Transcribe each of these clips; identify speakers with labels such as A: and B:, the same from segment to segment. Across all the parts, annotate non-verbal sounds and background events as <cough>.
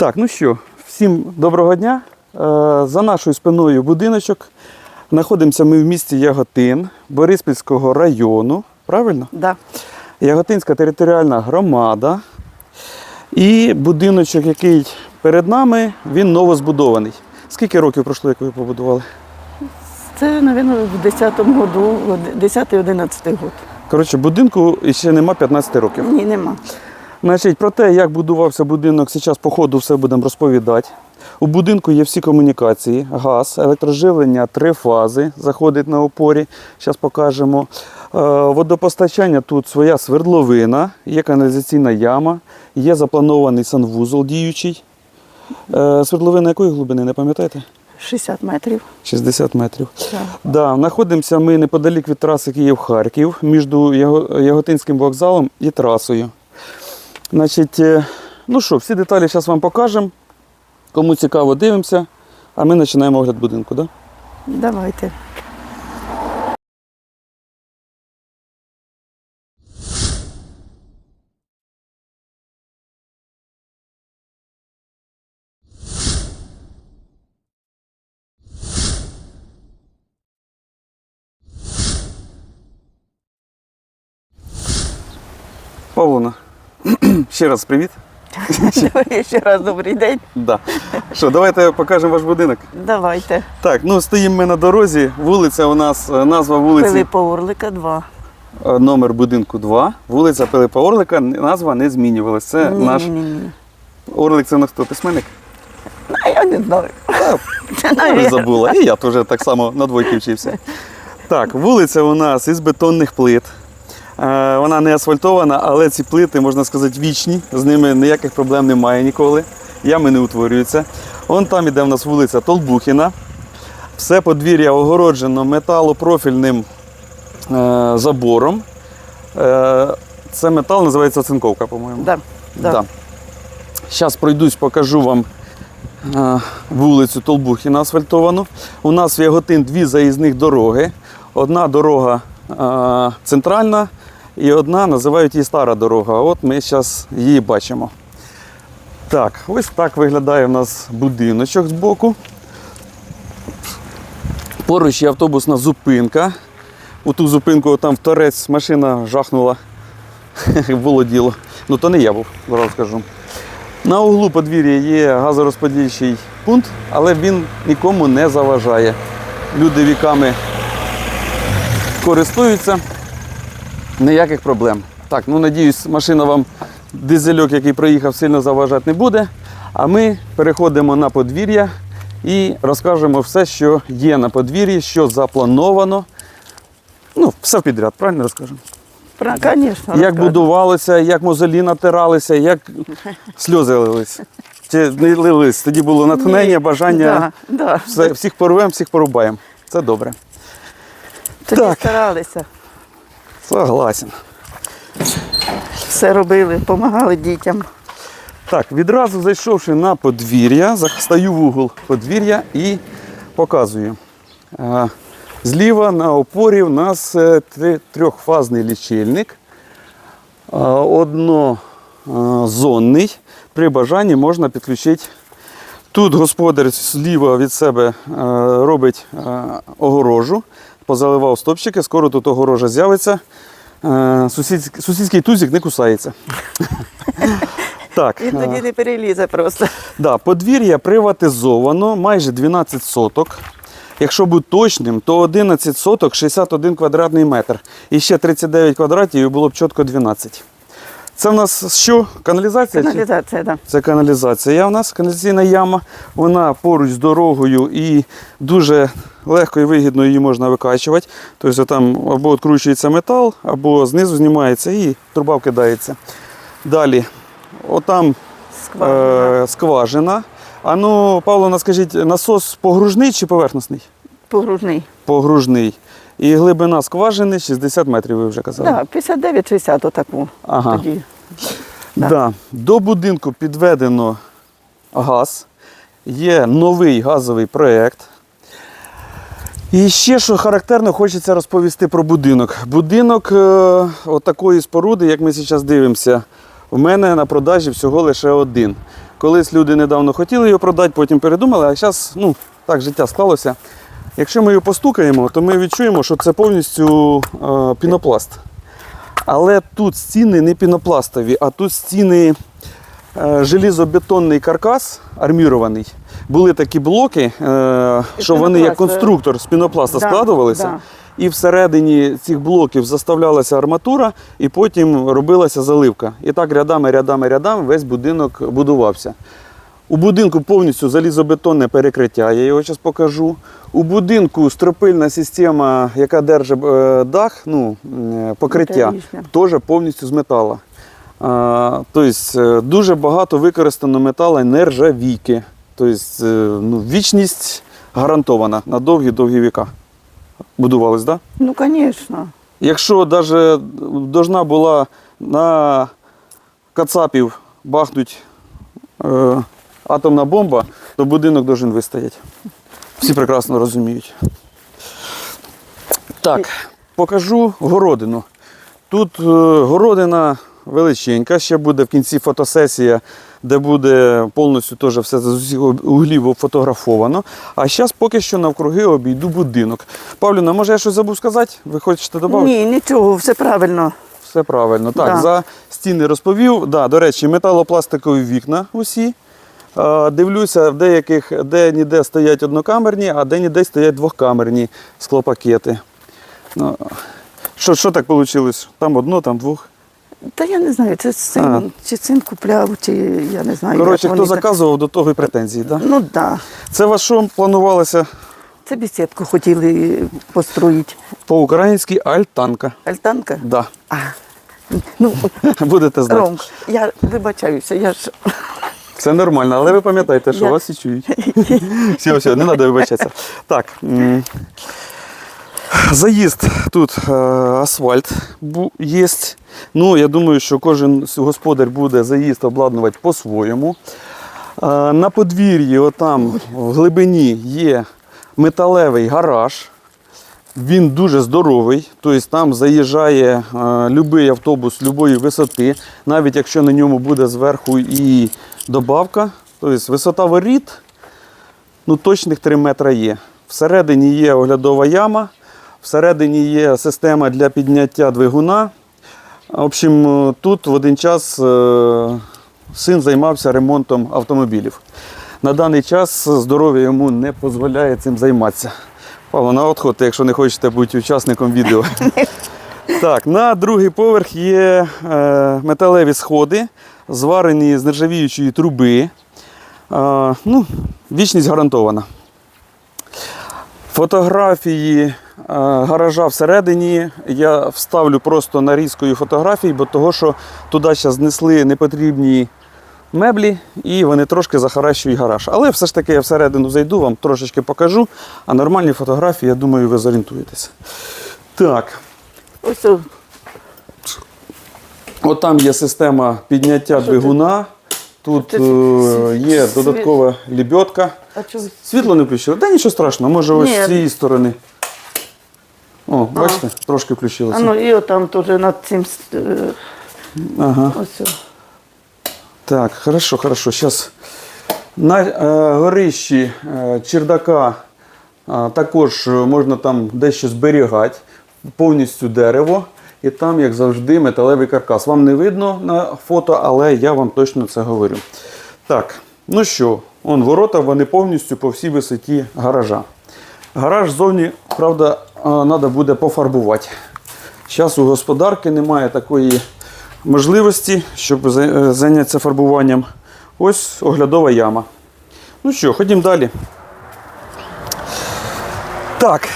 A: Так, ну що, всім доброго дня. Е, За нашою спиною будиночок. Знаходимося ми в місті Яготин Бориспільського району. Правильно?
B: Да.
A: Яготинська територіальна громада. І будиночок, який перед нами, він новозбудований. Скільки років пройшло, як ви побудували?
B: Це, мабуть, в 10-му году, 10-11 год.
A: Коротше, будинку ще нема 15 років.
B: Ні, нема.
A: Значить, про те, як будувався будинок, зараз по ходу все будемо розповідати. У будинку є всі комунікації, газ, електроживлення, три фази, заходить на опорі. Зараз покажемо. Е, Водопостачання тут своя свердловина, є каналізаційна яма, є запланований санвузол діючий. Е, Свердловина якої глибини, не пам'ятаєте?
B: 60 метрів.
A: 60 метрів.
B: Так.
A: Да, знаходимося ми неподалік від траси Київ-Харків, між Яготинським вокзалом і трасою. Значить, е, ну що, всі деталі зараз вам покажемо. Кому цікаво, дивимося, а ми починаємо огляд будинку. Да?
B: Давайте.
A: Ще раз привіт. <laughs>
B: Давай ще раз добрий день.
A: Да. Що, давайте покажемо ваш будинок.
B: Давайте.
A: Так, ну стоїмо ми на дорозі. Вулиця у нас, е, назва вулиці,
B: Пилипа Орлика 2.
A: е, номер будинку 2. Вулиця Пилипа Орлика, назва не змінювалася. Це
B: Ні,
A: наш
B: ні, ні.
A: Орлик, це у нас хто письменник?
B: А я не знаю.
A: Я забула. І я теж так само на двойки вчився. Так, вулиця у нас із бетонних плит. Е, Вона не асфальтована, але ці плити, можна сказати, вічні. З ними ніяких проблем немає ніколи. Ями не утворюються. Вон там іде в нас вулиця Толбухіна. Все подвір'я огороджено металопрофільним е, забором. Е, це метал називається цинковка, по-моєму.
B: Да. Да.
A: Да. Зараз пройдусь, покажу вам вулицю Толбухіна асфальтовану. У нас в Яготин дві заїзних дороги. Одна дорога центральна і одна називають її стара дорога. От ми зараз її бачимо. Так, ось так виглядає у нас будиночок збоку. Поруч є автобусна зупинка. У ту зупинку там в торець машина жахнула. <laughs> Було. Ну то не я був, зараз скажу. На углу подвір'я є газорозподільчий пункт, але він нікому не заважає. Люди віками користуються, ніяких проблем. Так, ну надіюсь, машина вам дизельок, який проїхав, сильно заважати не буде. А ми переходимо на подвір'я і розкажемо все, що є на подвір'ї, що заплановано. Ну, все підряд, правильно розкажемо?
B: Про, Звісно.
A: Як будувалося, як мозолі натиралися, як сльози лились. Чи не лились? Тоді було натхнення, бажання.
B: Да, да.
A: Все, всіх порвемо, всіх порубаємо. Це добре.
B: Тоді
A: Так.
B: старалися.
A: Согласен.
B: Все робили, допомагали дітям.
A: Так, відразу зайшовши на подвір'я, стаю в угол подвір'я і показую. Е, Зліва на опорі у нас е, трьохфазний лічильник. Е, Однозонний. При бажанні можна підключити. Тут господар зліва від себе робить огорожу, позаливав стопчики, скоро тут огорожа з'явиться. Е, Сусідський, сусідський тузик не кусається. <laughs> Так,
B: Він
A: е,
B: тоді не перелізе просто.
A: Да, подвір'я приватизовано майже 12 соток. Якщо бути точним, то 11 соток 61 квадратний метр. І ще 39 квадратів і було б чітко 12. Це в нас що? Каналізація?
B: Каналізація, так.
A: Це каналізація у нас, каналізаційна яма. Вона поруч з дорогою і дуже легко і вигідно її можна викачувати. Тобто там або відкручується метал, або знизу знімається і труба вкидається. Далі, отам
B: Скважина.
A: е, скважина. А ну, Павло, скажіть, насос погружний чи поверхностний?
B: Погружний.
A: Погружний. І глибина скважини 60 метрів, ви вже казали.
B: Так, 59-60 отаку.
A: Ага.
B: Тоді.
A: Да.
B: Да.
A: До будинку підведено газ, є новий газовий проєкт. І ще, що характерно, хочеться розповісти про будинок. Будинок е, такої споруди, як ми зараз дивимося, в мене на продажі всього лише один. Колись люди недавно хотіли його продати, потім передумали, а зараз ну, так життя склалося. Якщо ми його постукаємо, то ми відчуємо, що це повністю е, пінопласт. Але тут стіни не пінопластові, а тут стіни е, желізобетонний каркас армірований. Були такі блоки, е, що вони як конструктор з пінопласта
B: Да,
A: складувалися.
B: да.
A: І всередині цих блоків заставлялася арматура, і потім робилася заливка. І так рядами, рядами, рядами весь будинок будувався. У будинку повністю залізобетонне перекриття, я його зараз покажу. У будинку стропильна система, яка держить е, дах, ну, е, покриття, теж повністю з металу. Тобто е, дуже багато використано металу нержавійки. Тобто ну, вічність гарантована на довгі-довгі віка. Будувались, так? Да?
B: Ну, звісно.
A: Якщо навіть должна була на Кацапів бахнуть е, атомна бомба, то будинок должен вистояти. Всі прекрасно розуміють. Так, покажу городину. Тут е, городина величенька, ще буде в кінці фотосесія, де буде повністю теж все з усіх углів фотографовано. А зараз поки що навкруги обійду будинок. Павліна, може я щось забув сказати? Ви хочете додати?
B: Ні, нічого, все правильно.
A: Все правильно. Так,
B: Да.
A: за стіни розповів. Да, до речі, металопластикові вікна усі. Е, Дивлюся, в деяких де-ніде стоять однокамерні, а де-ніде стоять двохкамерні склопакети. Ну, що, що так вийшло? Там одно, там двох.
B: Та я не знаю, це син,
A: А.
B: чи син купляв, чи я не знаю.
A: Коротше, хто
B: так-
A: заказував, до того і претензії. Да?
B: Ну так. Да.
A: Це вас що планувалося
B: Це бесідку хотіли построїти.
A: по-українськи альтанка.
B: Альтанка?
A: Да.
B: Ну, <laughs>
A: Будете знати.
B: Ром, я вибачаюся, я ж
A: Це нормально, але ви пам'ятаєте, що
B: Я-
A: вас і чують. <laughs> все, все, не треба вибачатися. Так. м, Заїзд тут е, асфальт є. Ну, я думаю, що кожен господар буде заїзд обладнувати по-своєму. Е, На подвір'ї, отам в глибині, є металевий гараж. Він дуже здоровий, тобто там заїжджає будь-який автобус любої висоти, навіть якщо на ньому буде зверху і добавка. Тобто висота воріт ну, точних 3 метри є. Всередині є оглядова яма, всередині є система для підняття двигуна. В общем, е, тут в один час е, син займався ремонтом автомобілів. На даний час здоров'я йому не дозволяє цим займатися. Павло, на отходьте, якщо не хочете бути учасником відео. <laughs> Так, на другий поверх є е, металеві сходи, зварені з нержавіючої труби. Е, ну, вічність гарантована. Фотографії е, гаража всередині я вставлю просто нарізкою фотографій, бо того, що туди зараз знесли непотрібні меблі і вони трошки захаращують гараж. Але все ж таки я всередину зайду, вам трошечки покажу, а нормальні фотографії, я думаю, ви зорієнтуєтеся. Так,
B: ось
A: от там є система підняття двигуна. Тут е, є додаткова
B: а чого?
A: Світло не включили? Та нічого страшного, може ось
B: Ні.
A: з цієї сторони. О, бачите, трошки
B: А
A: включилося.
B: ну і отам теж над цим е,
A: Ага.
B: ось. о.
A: Так, хорошо, хорошо. Сейчас на е, горищі е, чердака е, також е, можна там дещо зберігати, повністю дерево. І там, як завжди, металевий каркас. Вам не видно на фото, але я вам точно це говорю. Так, ну що, он ворота, вони повністю по всій висоті гаража. Гараж ззовні, правда, треба буде пофарбувати. Зараз у господарки немає такої можливості, щоб е, зайнятися фарбуванням. Ось оглядова яма. Ну що, ходімо далі. Так,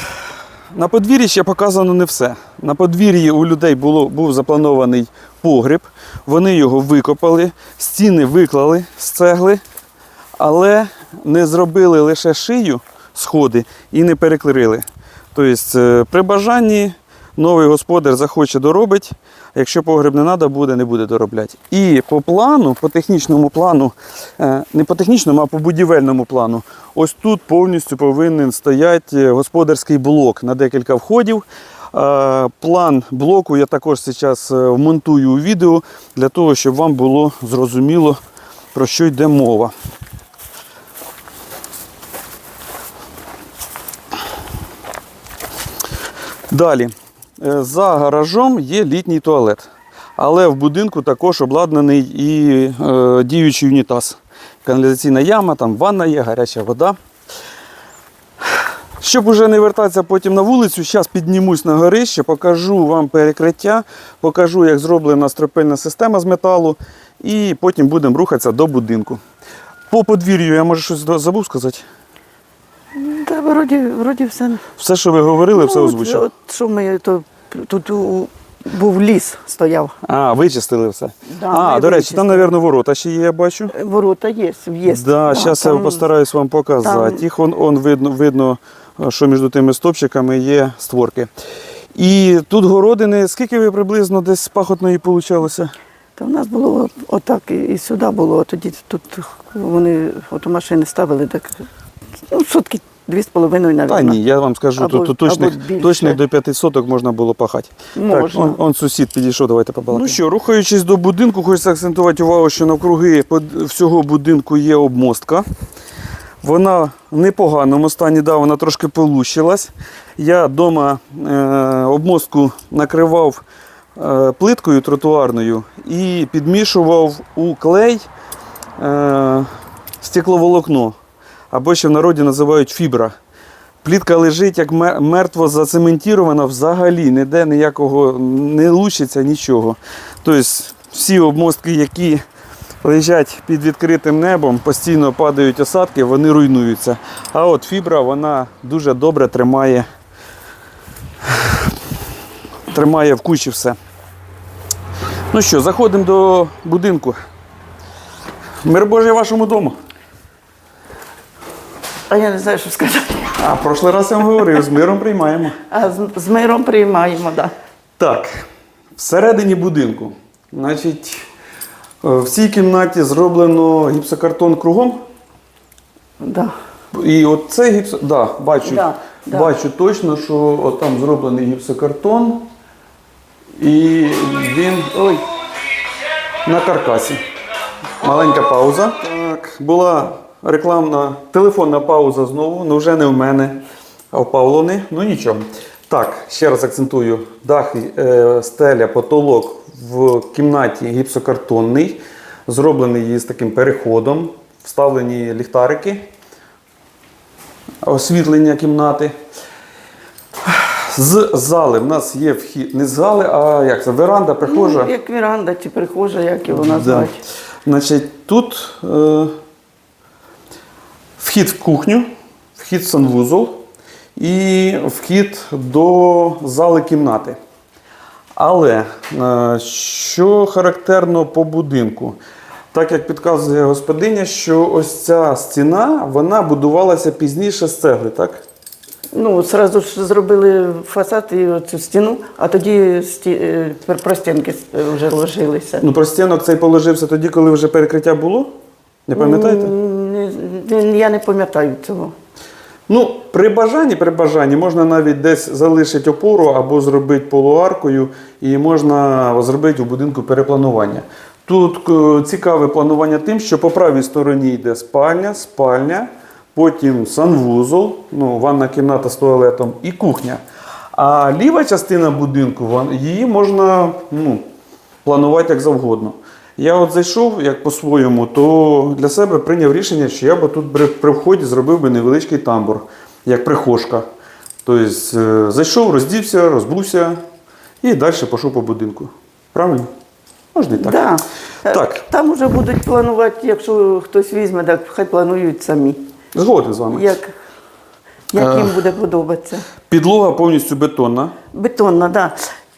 A: на подвір'ї ще показано не все. На подвір'ї у людей було, був запланований погріб, вони його викопали, стіни виклали з цегли, але не зробили лише шию, сходи і не перекрили. Тобто, е, при бажанні новий господар захоче доробить, якщо погреб не треба буде, не буде доробляти. І по плану, по технічному плану, е, не по технічному, а по будівельному плану, ось тут повністю повинен стояти господарський блок на декілька входів. Е, План блоку я також зараз е, вмонтую у відео для того, щоб вам було зрозуміло, про що йде мова. Далі. Е, За гаражом є літній туалет. Але в будинку також обладнаний і е, діючий унітаз. Каналізаційна яма, там ванна є, гаряча вода. Щоб уже не вертатися потім на вулицю, зараз піднімусь на горище, покажу вам перекриття, покажу, як зроблена стропильна система з металу, і потім будемо рухатися до будинку. По подвір'ю я може щось забув сказати.
B: Та вроді, вроді все.
A: Все, що ви говорили, все
B: Ну, от- От, що ми то тут у, був ліс стояв.
A: А, вичистили все.
B: Да,
A: а,
B: ми
A: до речі,
B: вичистили.
A: там, мабуть, ворота ще є, я бачу.
B: Ворота є, в'їзд.
A: Да, зараз я
B: там-
A: постараюсь вам показати.
B: там-
A: Їх он, он видно, видно, що між тими стопчиками є створки. І тут городини, скільки ви приблизно десь пахотної получалося?
B: Та в нас було отак і, і сюди було, а тоді тут вони от машини ставили, так ну, сотки дві з половиною, навіть.
A: Та ні, я вам скажу,
B: Або-
A: тут, точних,
B: або більше.
A: точних до 5 соток можна було пахати.
B: Можна.
A: Так, он, он сусід підійшов, давайте побалакаємо. Ну що, рухаючись до будинку, хочеться акцентувати увагу, що навкруги под- всього будинку є обмостка. Вона в непоганому стані, да, вона трошки полущилась. Я вдома е, обмостку накривав е, плиткою тротуарною і підмішував у клей е, стекловолокно, або ще в народі називають фібра. Плітка лежить як мертво зацементірована, взагалі ніде ніякого не лучиться, нічого. Тобто всі обмостки, які лежать під відкритим небом, постійно падають осадки, вони руйнуються. А от фібра вона дуже добре тримає, тримає в кучі все. Ну що, заходимо до будинку. Мир Божий вашому дому.
B: А я не знаю, що сказати.
A: А прошлий раз я вам говорив, з миром приймаємо.
B: А з, з миром приймаємо, так. Да.
A: Так, всередині будинку. Значить, е, в цій кімнаті зроблено гіпсокартон кругом.
B: Да.
A: І от цей гіпсо... да, бачу,
B: Да, да.
A: бачу точно, що от там зроблений гіпсокартон. І він ой, на каркасі. Маленька пауза. Так, була рекламна телефонна пауза знову, але вже не в мене, а в Павловни. Ну нічого. Так, ще раз акцентую: дах, е, стеля, потолок в кімнаті гіпсокартонний, зроблений з таким переходом, вставлені ліхтарики, освітлення кімнати. З зали в нас є вхід. Не з зали, а як це? Веранда, прихожа.
B: Ну, як віранда чи прихожа, як його
A: Да.
B: назвати.
A: Значить, тут е, вхід в кухню, вхід в санвузол і вхід до зали кімнати. Але е, що характерно по будинку? Так як підказує господиня, що ось ця стіна вона будувалася пізніше з цегли, так?
B: Ну, одразу ж зробили фасад і оцю стіну, а тоді сті... е, простінки е, вже ложилися.
A: Ну, простінок цей положився тоді, коли вже перекриття було? Не пам'ятаєте?
B: Я не пам'ятаю цього.
A: Ну, при бажанні, при бажанні можна навіть десь залишити опору або зробити полуаркою, і можна зробити у будинку перепланування. Тут е, цікаве планування тим, що по правій стороні йде спальня, спальня, потім санвузол, ну, ванна кімната з туалетом і кухня. А ліва частина будинку, її можна ну, планувати як завгодно. Я от зайшов як по-своєму, то для себе прийняв рішення, що я би тут при, вході зробив би невеличкий тамбур, як прихожка. Тобто е, зайшов, роздівся, розбувся і далі пішов по будинку. Правильно? Можна і так.
B: Да. Е,
A: Так.
B: Там вже будуть планувати, якщо хтось візьме, так хай планують самі.
A: Згоден з вами.
B: Як, як
A: Е.
B: їм буде подобатися.
A: Підлога повністю бетонна.
B: Бетонна, так. Да.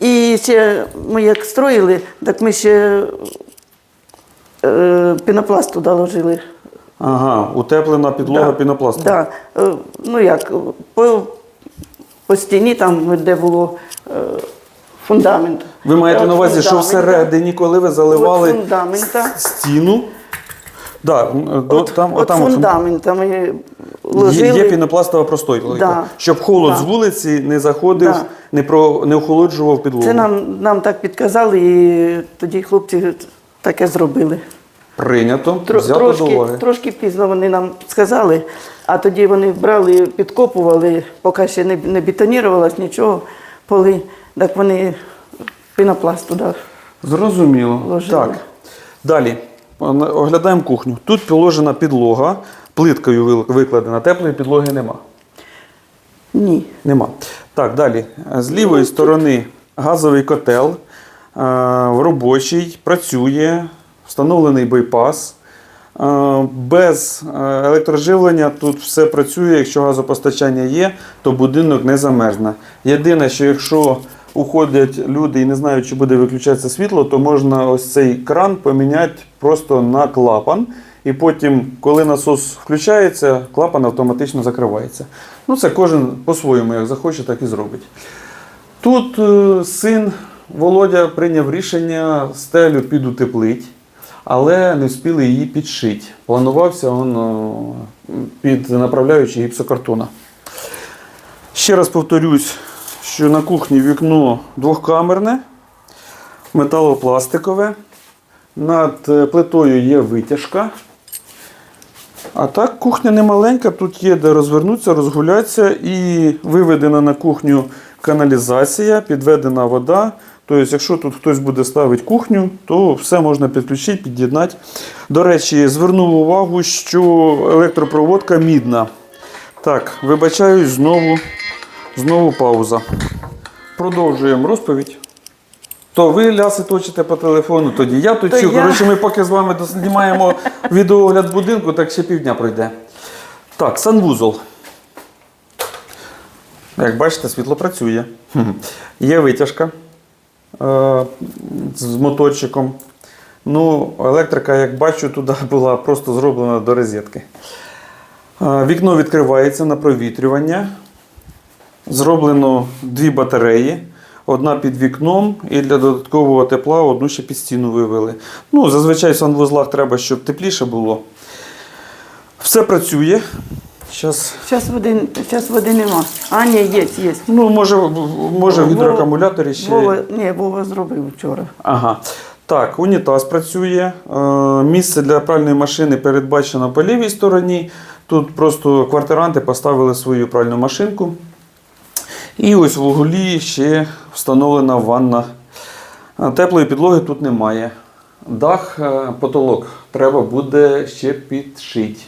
B: І ще ми як строїли, так ми ще е, пінопласт туди ложили.
A: Ага, утеплена підлога
B: Да.
A: пінопластом.
B: Да. Е, Ну як, по, по стіні, там, де було е, фундамент.
A: Ви маєте
B: От
A: на увазі, що всередині, коли ви заливали
B: От фундамента.
A: стіну. Да, до,
B: От,
A: там,
B: от
A: отам от
B: фундамента ми
A: Є,
B: ложили.
A: є пінопластова простойка,
B: Да.
A: щоб холод
B: Да.
A: з вулиці не заходив,
B: Да.
A: не, про, не охолоджував підлогу.
B: Це нам, нам так підказали, і тоді хлопці таке зробили.
A: Прийнято,
B: Тро-
A: взято до
B: трошки,
A: уваги.
B: трошки пізно вони нам сказали, а тоді вони брали, підкопували, поки ще не, не бетонірувалось нічого, поли, так вони пінопласт туди.
A: Зрозуміло.
B: Вложили.
A: Так. Далі оглядаємо кухню. Тут положена підлога, плиткою викладена, теплої підлоги нема.
B: Ні.
A: Нема. Так, далі. З лівої сторони газовий котел робочий, працює, встановлений байпас. Е, Без е, електроживлення тут все працює. Якщо газопостачання є, то будинок не замерзне. Єдине, що якщо уходять люди і не знають, чи буде виключатися світло, то можна ось цей кран поміняти просто на клапан. І потім, коли насос включається, клапан автоматично закривається. Ну, це кожен по-своєму, як захоче, так і зробить. Тут е, син Володя прийняв рішення стелю підутеплить, але не встигли її підшити. Планувався він е, під направляючи гіпсокартона. Ще раз повторюсь, що на кухні вікно двохкамерне, металопластикове. Над е, плитою є витяжка. А так, кухня не маленька, тут є де розвернутися, розгулятися і виведена на кухню каналізація, підведена вода. Тобто, якщо тут хтось буде ставити кухню, то все можна підключити, під'єднати. До речі, звернув увагу, що електропроводка мідна. Так, вибачаюсь, знову, знову пауза. Продовжуємо розповідь. То ви ляси точите по телефону, тоді я точу.
B: То.
A: Коротше, ми поки з вами знімаємо відеогляд будинку, так ще півдня пройде. Так, санвузол. Як бачите, світло працює. Є витяжка з моторчиком. Ну, електрика, як бачу, туди <laughs> була просто зроблена до розетки. Е, Вікно відкривається на провітрювання. Зроблено дві батареї. Одна під вікном і для додаткового тепла одну ще під стіну вивели. Ну, зазвичай в санвузлах треба, щоб тепліше було. Все працює. Зараз,
B: Зараз води, зараз води нема. А, ні, є, є.
A: ну, може, може в гідроакумуляторі ще.
B: Вова, ні, Вова зробив вчора.
A: Ага. Так, унітаз працює. Е, Місце для пральної машини передбачено по лівій стороні. Тут просто квартиранти поставили свою пральну машинку. І ось в углі ще встановлена ванна. Е, Теплої підлоги тут немає. Дах, е, потолок треба буде ще підшити.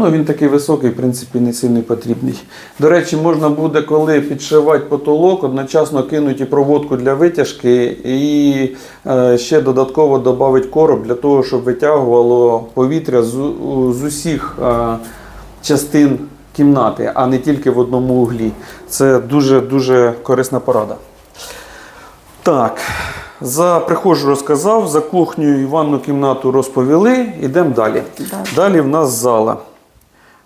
A: Ну, він такий високий, в принципі, не сильно потрібний. До речі, можна буде, коли підшивати потолок, одночасно кинути проводку для витяжки і е, ще додатково додати короб для того, щоб витягувало повітря з, усіх е, частин кімнати, а не тільки в одному углі. Це дуже-дуже корисна порада. Так, за прихожу розказав, за кухню і ванну кімнату розповіли. Йдемо далі.
B: Да.
A: Далі в нас зала.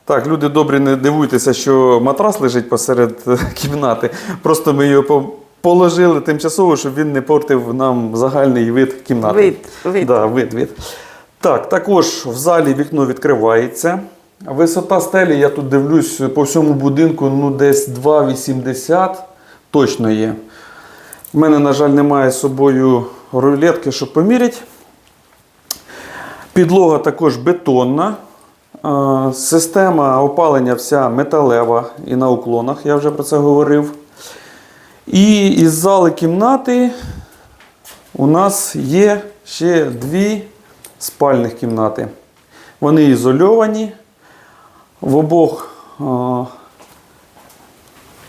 A: Так, люди добрі, не дивуйтеся, що матрас лежить посеред е, <laughs> кімнати. Просто ми його положили тимчасово, щоб він не портив нам загальний вид кімнати.
B: Вид, вид.
A: Да, вид, вид. Так, також в залі вікно відкривається. Висота стелі, я тут дивлюсь, по всьому будинку ну, десь 2,80 точно є. У мене, на жаль, немає з собою рулетки, щоб поміряти. Підлога також бетонна. Е, Система опалення вся металева і на уклонах, я вже про це говорив. І із зали кімнати у нас є ще дві спальних кімнати. Вони ізольовані. В обох е,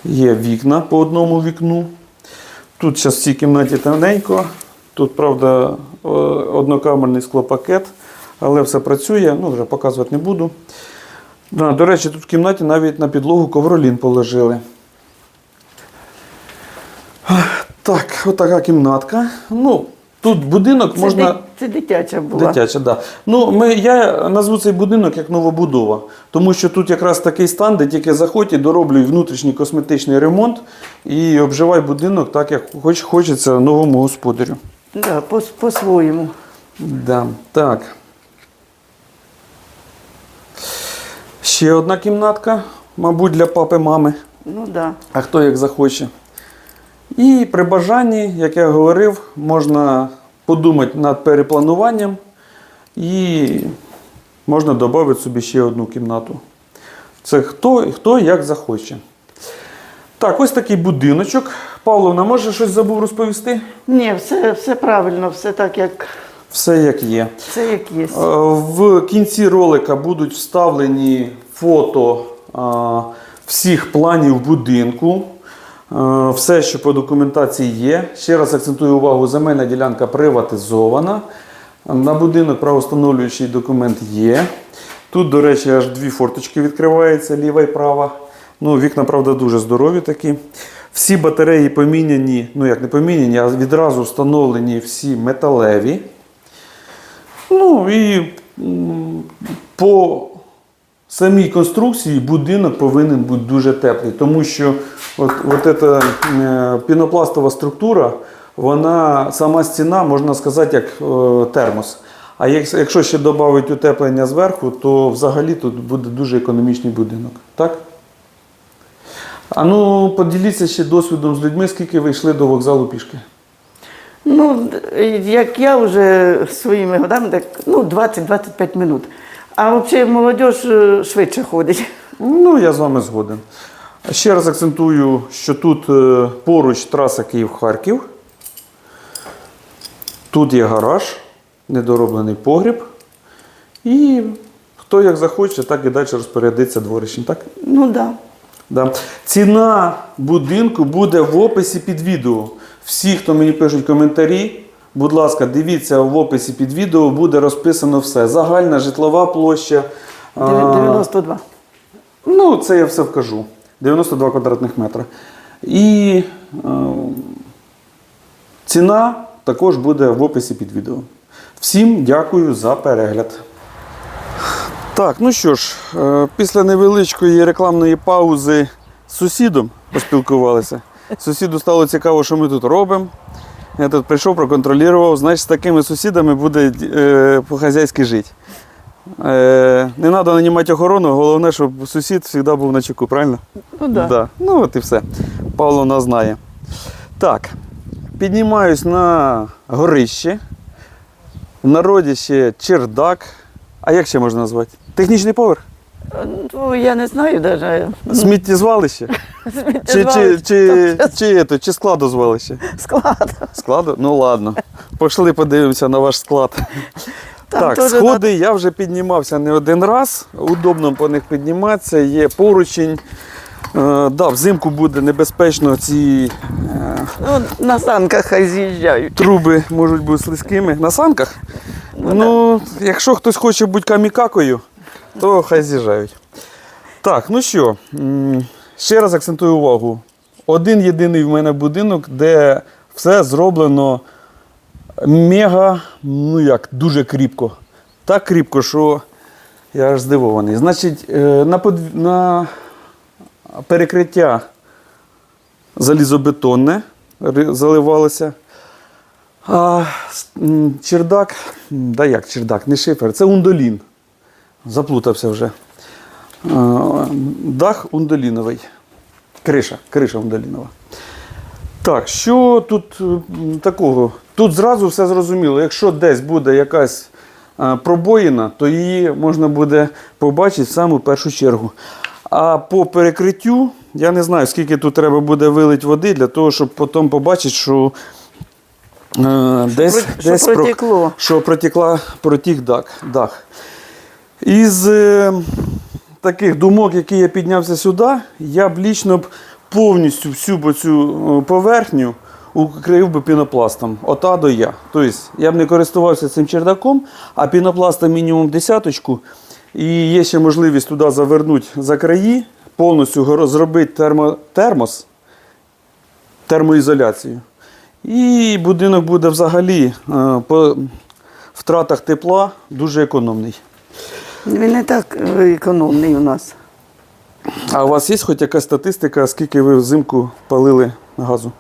A: є вікна по одному вікну. Тут зараз в цій кімнаті темненько. Тут, правда, однокамерний склопакет, але все працює, ну вже показувати не буду. До речі, тут в кімнаті навіть на підлогу ковролін положили. Так, отака кімнатка. Ну, тут будинок
B: Це,
A: можна.
B: це дитяча була.
A: Дитяча, да. Ну, ми, я назву цей будинок як новобудова, тому що тут якраз такий стан, де тільки заходь і дороблюй внутрішній косметичний ремонт і обживай будинок так, як хоч хочеться новому господарю.
B: Да, по, по-своєму.
A: Да, так. Ще одна кімнатка, мабуть, для папи, мами,
B: Ну да.
A: а хто як захоче. І при бажанні, як я говорив, можна подумати над переплануванням І можна додати собі ще одну кімнату. Це хто, хто як захоче. Так, ось такий будиночок. Павловна, може щось забув розповісти?
B: Ні, все, все правильно, все так, як,
A: Все як є.
B: все як є.
A: Е, В кінці ролика будуть вставлені фото всіх планів будинку. Е, Все, що по документації є. Ще раз акцентую увагу, земельна ділянка приватизована. На будинок правостановлюючий документ є. Тут, до речі, аж дві форточки відкриваються, ліва і права. Ну, вікна, правда, дуже здорові такі. Всі батареї поміняні, ну як не поміняні, а відразу встановлені всі металеві. Ну і по самій конструкції будинок повинен бути дуже теплий, тому що от, от ця е, пінопластова структура, вона сама стіна, можна сказати, як е, термос. А якщо ще додати утеплення зверху, то взагалі тут буде дуже економічний будинок. Так? А ну поділіться ще досвідом з людьми, скільки ви йшли до вокзалу пішки.
B: Ну, як я вже своїми годами, так ну, 20-25 минут. А взагалі молодь е, швидше ходить.
A: Ну, я з вами згоден. Ще раз акцентую, що тут е, поруч траса Київ-Харків. Тут є гараж, недороблений погріб. І хто як захоче, так і далі розпорядиться дворищем. Так?
B: Ну так. Да.
A: Да. Ціна будинку буде в описі під відео. Всі, хто мені пишуть коментарі, будь ласка, дивіться в описі під відео, буде розписано все. Загальна житлова площа. а,
B: 92.
A: Ну, це я все вкажу. 92 квадратних метра. І е, ціна також буде в описі під відео. Всім дякую за перегляд. Так, ну що ж, е, після невеличкої рекламної паузи з сусідом поспілкувалися. Сусіду стало цікаво, що ми тут робимо. Я тут прийшов, проконтролював. Значить, з такими сусідами буде е, по-хазяйськи жити. Е, не треба нанімати охорону, головне, щоб сусід завжди був на чеку, правильно?
B: Ну да.
A: Да. Ну от і все. Павло нас знає. Так, піднімаюсь на горище. В народі ще чердак. А як ще можна назвати? Технічний поверх?
B: Ну, я не знаю навіть.
A: Сміттєзвалище? Чи, чи, чи, чи, чи, чи складозвалище?
B: Склад.
A: Складу? Ну ладно. Пішли подивимося на ваш склад.
B: Там
A: так, сходи я вже піднімався не один раз. Удобно по них підніматися. Є поручень. Е, да, взимку буде небезпечно ці е,
B: Ну, на санках хай з'їжджають.
A: труби можуть бути слизькими. На санках? Ну, якщо хтось хоче бути камікакою, то хай з'їжджають. Так, ну що, ще раз акцентую увагу. Один єдиний в мене будинок, де все зроблено мега, ну як, дуже кріпко. Так кріпко, що я аж здивований. Значить, е, на, подв- на перекриття залізобетонне заливалося. А чердак, да як чердак, не шифер, це ундолін. Заплутався вже. Дах ундоліновий. Криша, криша ундолінова. Так, що тут такого? Тут зразу все зрозуміло. Якщо десь буде якась пробоїна, то її можна буде побачити в саму першу чергу. А по перекриттю, я не знаю, скільки тут треба буде вилити води для того, щоб потім побачити, що е, десь,
B: що
A: десь про- що протекла, протік дах. Із е, таких думок, які я піднявся сюди, я б лічно б повністю всю цю поверхню укрив би пінопластом. От А до Я. Тобто я б не користувався цим чердаком, а пінопласта мінімум десяточку. І є ще можливість туди завернути за краї, повністю зробити термо, термос, термоізоляцію. І будинок буде взагалі е, по втратах тепла дуже економний.
B: Він не так е, економний у нас.
A: А у вас є хоч якась статистика, скільки ви взимку палили газу?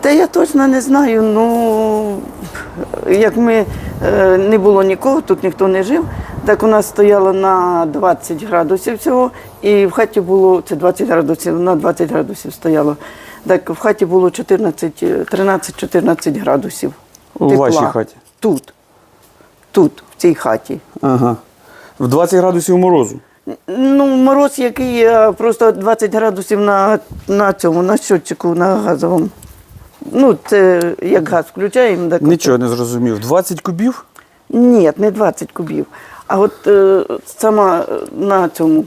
B: Та я точно не знаю. Ну як ми е, не було нікого, тут ніхто не жив, так у нас стояло на 20 градусів всього, і в хаті було це 20 градусів, на 20 градусів стояло. Так в хаті було 14, е, 13-14 градусів.
A: У
B: тепла.
A: вашій хаті?
B: Тут. Тут, в цій хаті.
A: Ага. В 20 градусів морозу.
B: Ну, мороз, який просто 20 градусів на, на цьому, на щотчику, на газовому. Ну, це як газ включаємо. Так
A: Нічого не зрозумів. 20 кубів?
B: Ні, не 20 кубів. А от е, сама е, на цьому,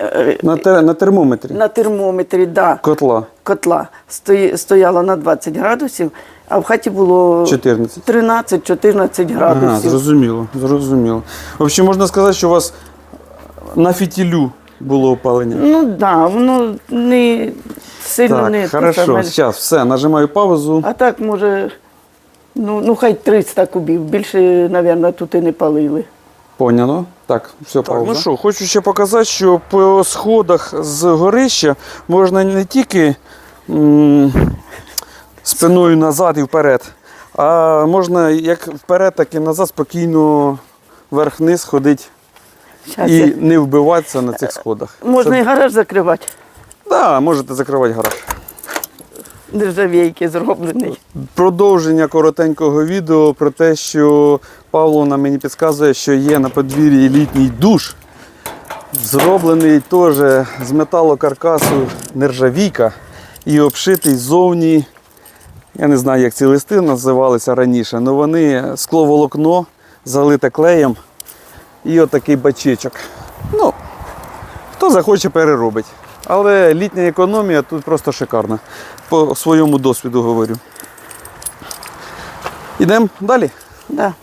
B: е,
A: На, те, на термометрі.
B: на термометрі, да,
A: Котла
B: котла стояла на 20 градусів, а в хаті було
A: 14.
B: 13-14
A: Ага,
B: градусів.
A: зрозуміло, зрозуміло. Взагалі можна сказати, що у вас на фітілю було опалення.
B: Ну так, да, воно не сильно
A: Так,
B: не
A: хорошо.
B: саме.
A: Зараз все, нажимаю паузу.
B: А так, може, ну, ну хай 300 кубів. Більше, мабуть, тут і не палили.
A: Поняло. Так, все, пауза. Ну що, хочу ще показати, що по сходах з горища можна не тільки м, спиною назад і вперед, а можна як вперед, так і назад спокійно вверх-вниз ходити
B: Щас
A: і
B: я-
A: не вбиватися на цих сходах.
B: Можна
A: Це-
B: і гараж закривати.
A: Да, можете закривати гараж.
B: Нержавійки зроблений.
A: Продовження коротенького відео про те, що Павловна мені підказує, що є на подвір'ї літній душ. Зроблений теж з металокаркасу нержавійка і обшитий ззовні. Я не знаю, як ці листи називалися раніше, але вони скловолокно залите клеєм і отакий бачечок. Ну, хто захоче, переробить. Але літня економія тут просто шикарна. По своєму досвіду говорю. Ідемо далі.
B: Да.